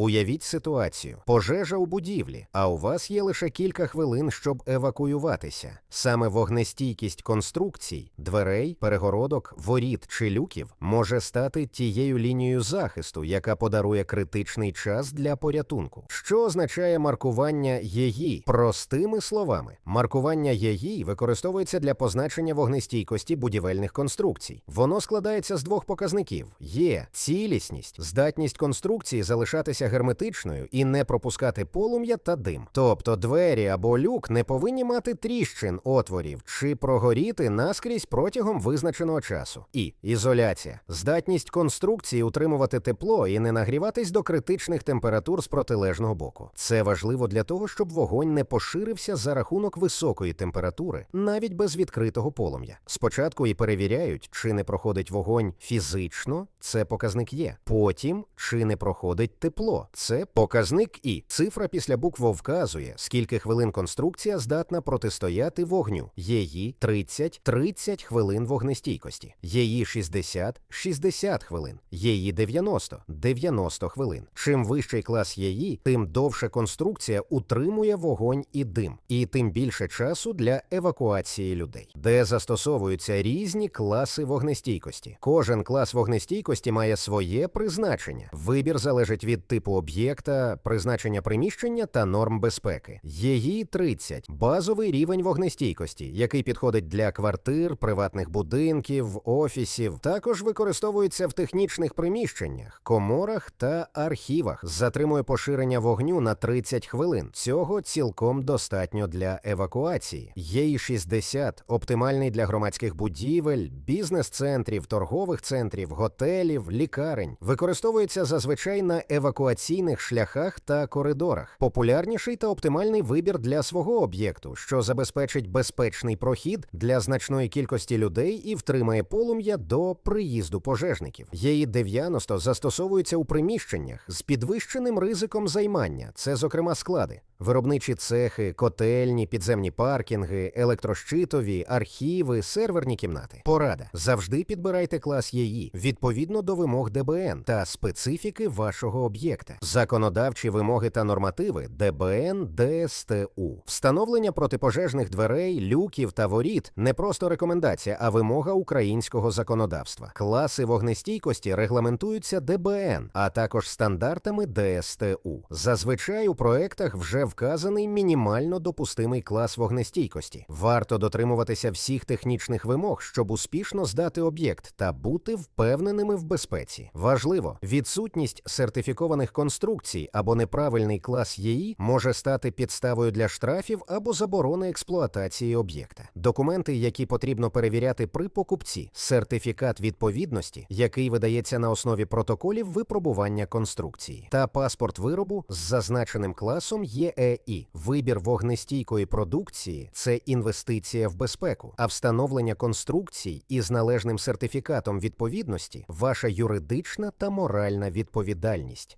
Уявіть ситуацію: пожежа у будівлі, а у вас є лише кілька хвилин, щоб евакуюватися. Саме вогнестійкість конструкцій, дверей, перегородок, воріт чи люків може стати тією лінією захисту, яка подарує критичний час для порятунку. Що означає маркування її? Простими словами, маркування її використовується для позначення вогнестійкості будівельних конструкцій. Воно складається з двох показників: є цілісність, здатність конструкції залишатися герметичною і не пропускати полум'я та дим. Тобто двері або люк не повинні мати тріщин отворів чи прогоріти наскрізь протягом визначеного часу. І ізоляція, здатність конструкції утримувати тепло і не нагріватись до критичних температур з протилежного боку. Це важливо для того, щоб вогонь не поширився за рахунок високої температури, навіть без відкритого полум'я. Спочатку і перевіряють, чи не проходить вогонь фізично, це показник є. Потім чи не проходить тепло, це показник і. Цифра після букв вказує, скільки хвилин конструкція здатна протистояти вогню. Її 30 30 хвилин вогнестійкості, її 60 60 хвилин, її 90 90 хвилин. Чим вищий клас її, тим довше конструкція утримує вогонь і дим, і тим більше часу для евакуації людей, де застосовуються різні класи вогнестійкості. Кожен клас вогнестійкості має своє призначення. Вибір залежить від типу об'єкта, призначення приміщення та норм безпеки. Її 30 базовий рівень вогнестійкості, який підходить для квартир, приватних будинків, офісів. Також використовується в технічних приміщеннях, коморах та архівах. Затримує поширення вогню на 30 хвилин. Цього цілком достатньо для евакуації. Її 60 оптимальний для громадських будівель, бізнес-центрів, торгових центрів, готелів, лікарень. Використовується зазвичай на евакуаційних шляхах та коридорах. Популярніший та оптимальний вибір для свого об'єкту, що забезпечить безпечний прохід для значної кількості людей і втримає полум'я до приїзду пожежників. Її 90 застосовуються у приміщеннях з підвищеним ризиком займання. Це, зокрема, склади. Виробничі цехи, котельні, підземні паркінги, електрощитові, архіви, серверні кімнати. Порада. Завжди підбирайте клас ЄІ відповідно до вимог ДБН та специфіки вашого об'єкта. Законодавчі вимоги та нормативи ДБН ДСТУ. Встановлення протипожежних дверей, люків та воріт не просто рекомендація, а вимога українського законодавства. Класи вогнестійкості регламентуються ДБН, а також стандартами ДСТУ. Зазвичай у проектах вже вказаний мінімально допустимий клас вогнестійкості. Варто дотримуватися всіх технічних вимог, щоб успішно здати об'єкт та бути впевненими в безпеці. Важливо, відсутність сертифікованих конструкцій або неправильний клас ЄІ може стати підставою для штрафів або заборони експлуатації об'єкта. Документи, які потрібно перевіряти при покупці, сертифікат відповідності, який видається на основі протоколів випробування конструкції, та паспорт виробу з зазначеним класом ЄЕІ. Вибір вогнестійкої продукції це інвестиція в безпеку, а встановлення конструкцій із належним сертифікатом відповідності ваша юридична та моральна відповідальність.